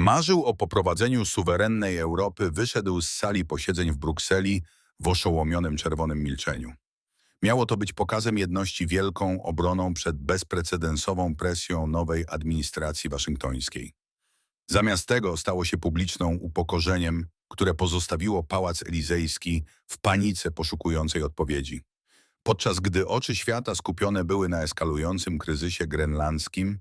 Marzył o poprowadzeniu suwerennej Europy, wyszedł z sali posiedzeń w Brukseli w oszołomionym czerwonym milczeniu. Miało to być pokazem jedności wielką obroną przed bezprecedensową presją nowej administracji waszyngtońskiej. Zamiast tego stało się publiczną upokorzeniem, które pozostawiło Pałac Elizejski w panice poszukującej odpowiedzi. Podczas gdy oczy świata skupione były na eskalującym kryzysie grenlandzkim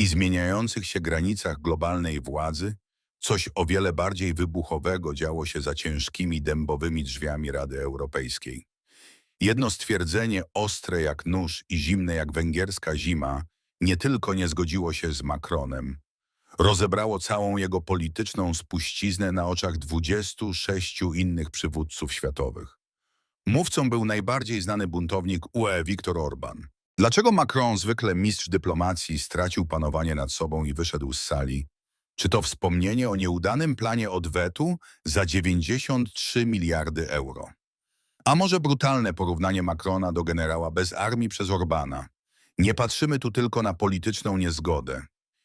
i zmieniających się granicach globalnej władzy, coś o wiele bardziej wybuchowego działo się za ciężkimi dębowymi drzwiami Rady Europejskiej. Jedno stwierdzenie ostre jak nóż i zimne jak węgierska zima nie tylko nie zgodziło się z Macronem, rozebrało całą jego polityczną spuściznę na oczach 26 innych przywódców światowych. Mówcą był najbardziej znany buntownik UE Viktor Orban. Dlaczego Macron, zwykle mistrz dyplomacji, stracił panowanie nad sobą i wyszedł z sali? Czy to wspomnienie o nieudanym planie odwetu za 93 miliardy euro? A może brutalne porównanie Macrona do generała bez armii przez Orbana? Nie patrzymy tu tylko na polityczną niezgodę.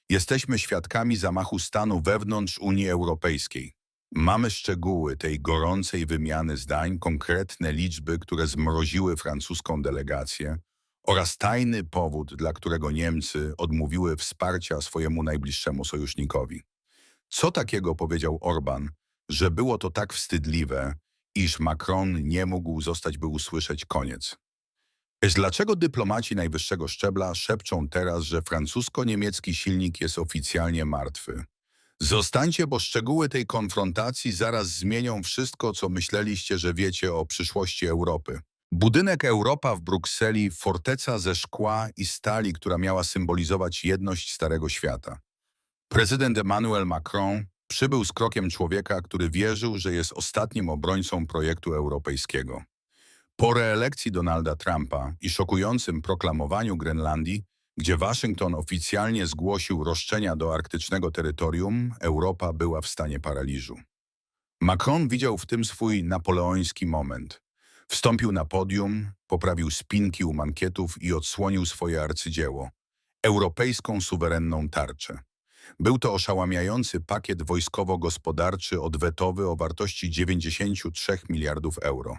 Jesteśmy świadkami zamachu stanu wewnątrz Unii Europejskiej. Mamy szczegóły tej gorącej wymiany zdań, konkretne liczby, które zmroziły francuską delegację oraz tajny powód, dla którego Niemcy odmówiły wsparcia swojemu najbliższemu sojusznikowi. Co takiego powiedział Orban, że było to tak wstydliwe, iż Macron nie mógł zostać, by usłyszeć koniec? Dlaczego dyplomaci najwyższego szczebla szepczą teraz, że francusko-niemiecki silnik jest oficjalnie martwy? Zostańcie, bo szczegóły tej konfrontacji zaraz zmienią wszystko, co myśleliście, że wiecie o przyszłości Europy. Budynek Europa w Brukseli, forteca ze szkła i stali, która miała symbolizować jedność Starego Świata. Prezydent Emmanuel Macron przybył z krokiem człowieka, który wierzył, że jest ostatnim obrońcą projektu europejskiego. Po reelekcji Donalda Trumpa i szokującym proklamowaniu Grenlandii, gdzie Waszyngton oficjalnie zgłosił roszczenia do arktycznego terytorium, Europa była w stanie paraliżu. Macron widział w tym swój napoleoński moment. Wstąpił na podium, poprawił spinki u mankietów i odsłonił swoje arcydzieło – europejską suwerenną tarczę. Był to oszałamiający pakiet wojskowo-gospodarczy odwetowy o wartości 93 miliardów euro.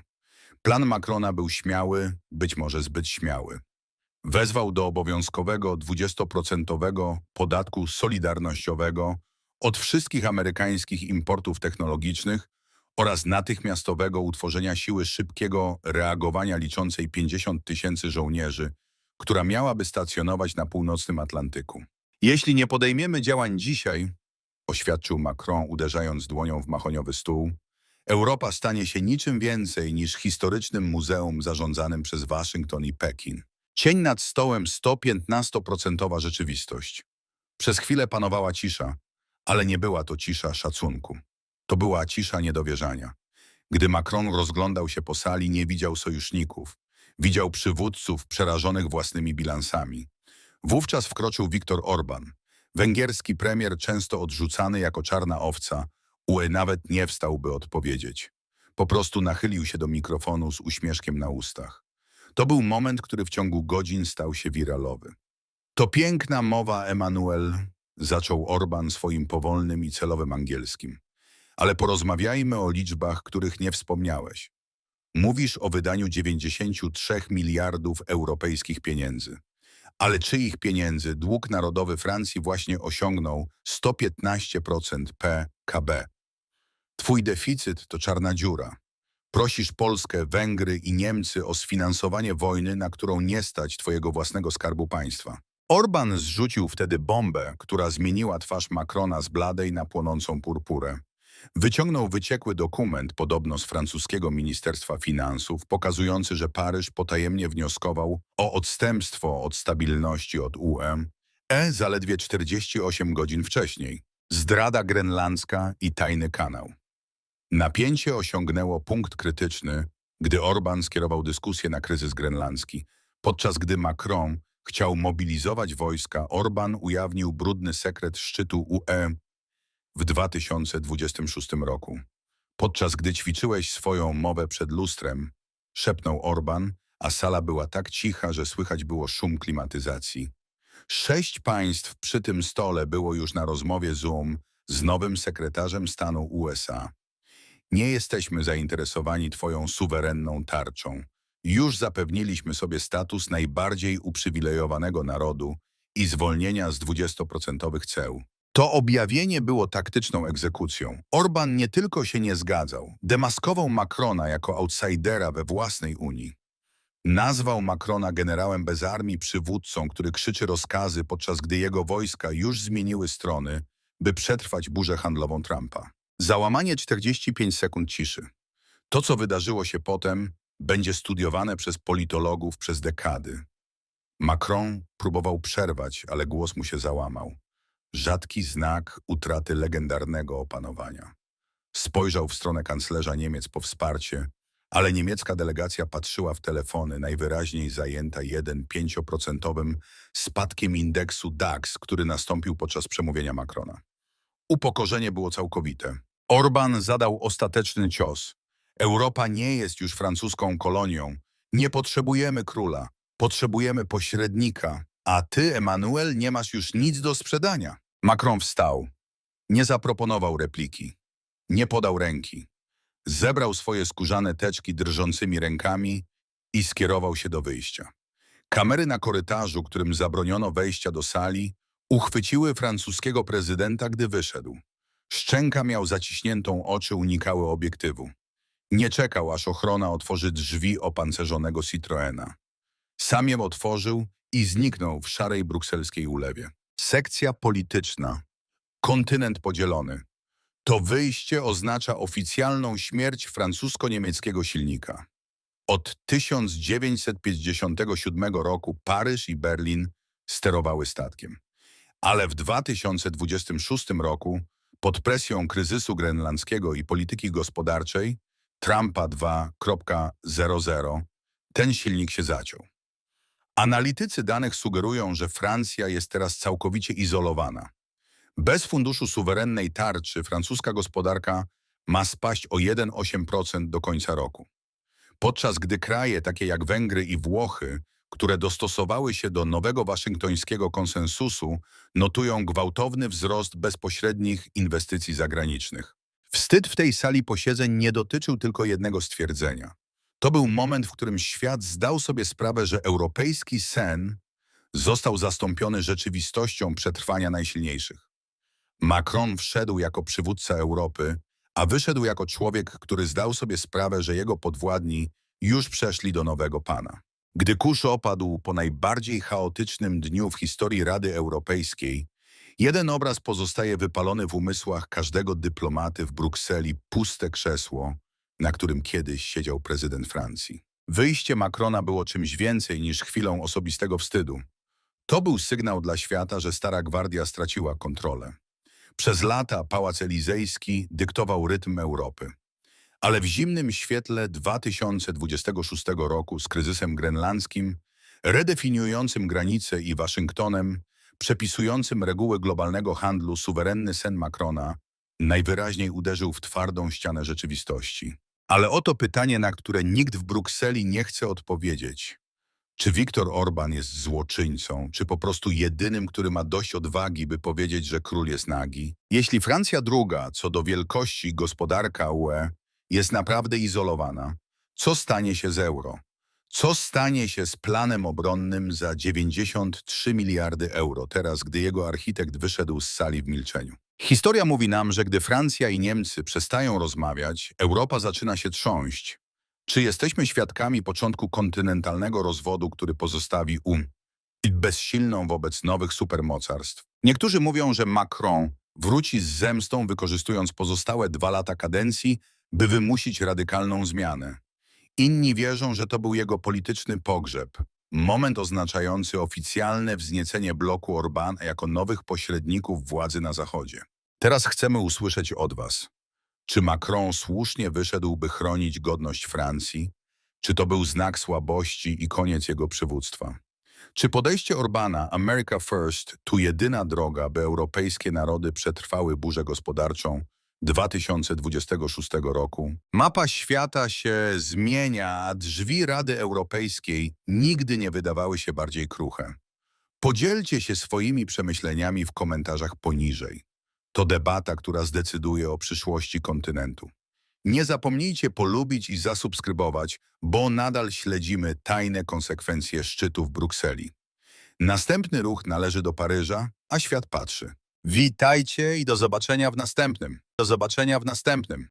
Plan Macrona był śmiały, być może zbyt śmiały. Wezwał do obowiązkowego 20% podatku solidarnościowego od wszystkich amerykańskich importów technologicznych oraz natychmiastowego utworzenia siły szybkiego reagowania liczącej 50 tysięcy żołnierzy, która miałaby stacjonować na północnym Atlantyku. Jeśli nie podejmiemy działań dzisiaj, oświadczył Macron uderzając dłonią w mahoniowy stół, Europa stanie się niczym więcej niż historycznym muzeum zarządzanym przez Waszyngton i Pekin. Cień nad stołem 115% rzeczywistość. Przez chwilę panowała cisza, ale nie była to cisza szacunku. To była cisza niedowierzania. Gdy Macron rozglądał się po sali, nie widział sojuszników. Widział przywódców przerażonych własnymi bilansami. Wówczas wkroczył Viktor Orban, węgierski premier często odrzucany jako czarna owca. UE nawet nie wstał, by odpowiedzieć. Po prostu nachylił się do mikrofonu z uśmieszkiem na ustach. To był moment, który w ciągu godzin stał się wiralowy. To piękna mowa, Emanuel, zaczął Orban swoim powolnym i celowym angielskim. Ale porozmawiajmy o liczbach, których nie wspomniałeś. Mówisz o wydaniu 93 miliardów europejskich pieniędzy. Ale czyich pieniędzy dług narodowy Francji właśnie osiągnął 115% PKB? Twój deficyt to czarna dziura. Prosisz Polskę, Węgry i Niemcy o sfinansowanie wojny, na którą nie stać twojego własnego skarbu państwa. Orban zrzucił wtedy bombę, która zmieniła twarz Macrona z bladej na płonącą purpurę. Wyciągnął wyciekły dokument, podobno z francuskiego Ministerstwa Finansów, pokazujący, że Paryż potajemnie wnioskował o odstępstwo od stabilności od UE e zaledwie 48 godzin wcześniej. Zdrada grenlandzka i tajny kanał. Napięcie osiągnęło punkt krytyczny, gdy Orban skierował dyskusję na kryzys grenlandzki. Podczas gdy Macron chciał mobilizować wojska, Orban ujawnił brudny sekret szczytu UE w 2026 roku. Podczas gdy ćwiczyłeś swoją mowę przed lustrem, szepnął Orban, a sala była tak cicha, że słychać było szum klimatyzacji. Sześć państw przy tym stole było już na rozmowie Zoom, z nowym sekretarzem stanu USA. Nie jesteśmy zainteresowani Twoją suwerenną tarczą. Już zapewniliśmy sobie status najbardziej uprzywilejowanego narodu i zwolnienia z 20% ceł. To objawienie było taktyczną egzekucją. Orban nie tylko się nie zgadzał, demaskował Macrona jako outsidera we własnej Unii. Nazwał Macrona generałem bez armii przywódcą, który krzyczy rozkazy, podczas gdy jego wojska już zmieniły strony, by przetrwać burzę handlową Trumpa. Załamanie 45 sekund ciszy. To, co wydarzyło się potem, będzie studiowane przez politologów przez dekady. Macron próbował przerwać, ale głos mu się załamał. Rzadki znak utraty legendarnego opanowania. Spojrzał w stronę kanclerza Niemiec po wsparcie, ale niemiecka delegacja patrzyła w telefony, najwyraźniej zajęta 1,5% spadkiem indeksu DAX, który nastąpił podczas przemówienia Macrona. Upokorzenie było całkowite. Orban zadał ostateczny cios. Europa nie jest już francuską kolonią. Nie potrzebujemy króla. Potrzebujemy pośrednika. A ty, Emanuel, nie masz już nic do sprzedania. Macron wstał. Nie zaproponował repliki. Nie podał ręki. Zebrał swoje skórzane teczki drżącymi rękami i skierował się do wyjścia. Kamery na korytarzu, którym zabroniono wejścia do sali, uchwyciły francuskiego prezydenta, gdy wyszedł. Szczęka miał zaciśniętą oczy, unikały obiektywu. Nie czekał, aż ochrona otworzy drzwi opancerzonego Citroena. Sam je otworzył i zniknął w szarej brukselskiej ulewie. Sekcja polityczna. Kontynent podzielony. To wyjście oznacza oficjalną śmierć francusko-niemieckiego silnika. Od 1957 roku Paryż i Berlin sterowały statkiem. Ale w 2026 roku, pod presją kryzysu grenlandzkiego i polityki gospodarczej, Trumpa 2.00, ten silnik się zaciął. Analitycy danych sugerują, że Francja jest teraz całkowicie izolowana. Bez funduszu suwerennej tarczy francuska gospodarka ma spaść o 1,8% do końca roku. Podczas gdy kraje takie jak Węgry i Włochy, które dostosowały się do nowego waszyngtońskiego konsensusu, notują gwałtowny wzrost bezpośrednich inwestycji zagranicznych. Wstyd w tej sali posiedzeń nie dotyczył tylko jednego stwierdzenia. To był moment, w którym świat zdał sobie sprawę, że europejski sen został zastąpiony rzeczywistością przetrwania najsilniejszych. Macron wszedł jako przywódca Europy, a wyszedł jako człowiek, który zdał sobie sprawę, że jego podwładni już przeszli do nowego pana. Gdy kurz opadł po najbardziej chaotycznym dniu w historii Rady Europejskiej, jeden obraz pozostaje wypalony w umysłach każdego dyplomaty w Brukseli puste krzesło, na którym kiedyś siedział prezydent Francji. Wyjście Macrona było czymś więcej niż chwilą osobistego wstydu. To był sygnał dla świata, że Stara Gwardia straciła kontrolę. Przez lata Pałac Elizejski dyktował rytm Europy. Ale w zimnym świetle 2026 roku z kryzysem grenlandzkim, redefiniującym granice i Waszyngtonem, przepisującym reguły globalnego handlu suwerenny sen Macrona, najwyraźniej uderzył w twardą ścianę rzeczywistości. Ale oto pytanie, na które nikt w Brukseli nie chce odpowiedzieć. Czy Viktor Orban jest złoczyńcą, czy po prostu jedynym, który ma dość odwagi, by powiedzieć, że król jest nagi? Jeśli Francja druga, co do wielkości gospodarka UE, jest naprawdę izolowana, co stanie się z euro? Co stanie się z planem obronnym za 93 miliardy euro, teraz gdy jego architekt wyszedł z sali w milczeniu? Historia mówi nam, że gdy Francja i Niemcy przestają rozmawiać, Europa zaczyna się trząść. Czy jesteśmy świadkami początku kontynentalnego rozwodu, który pozostawi um i bezsilną wobec nowych supermocarstw? Niektórzy mówią, że Macron wróci z zemstą, wykorzystując pozostałe dwa lata kadencji, by wymusić radykalną zmianę. Inni wierzą, że to był jego polityczny pogrzeb, moment oznaczający oficjalne wzniecenie bloku Orbana jako nowych pośredników władzy na Zachodzie. Teraz chcemy usłyszeć od was. Czy Macron słusznie wyszedł, by chronić godność Francji? Czy to był znak słabości i koniec jego przywództwa? Czy podejście Orbana America First to jedyna droga, by europejskie narody przetrwały burzę gospodarczą 2026 roku? Mapa świata się zmienia, a drzwi Rady Europejskiej nigdy nie wydawały się bardziej kruche. Podzielcie się swoimi przemyśleniami w komentarzach poniżej. To debata, która zdecyduje o przyszłości kontynentu. Nie zapomnijcie polubić i zasubskrybować, bo nadal śledzimy tajne konsekwencje szczytu w Brukseli. Następny ruch należy do Paryża, a świat patrzy. Witajcie i do zobaczenia w następnym. Do zobaczenia w następnym.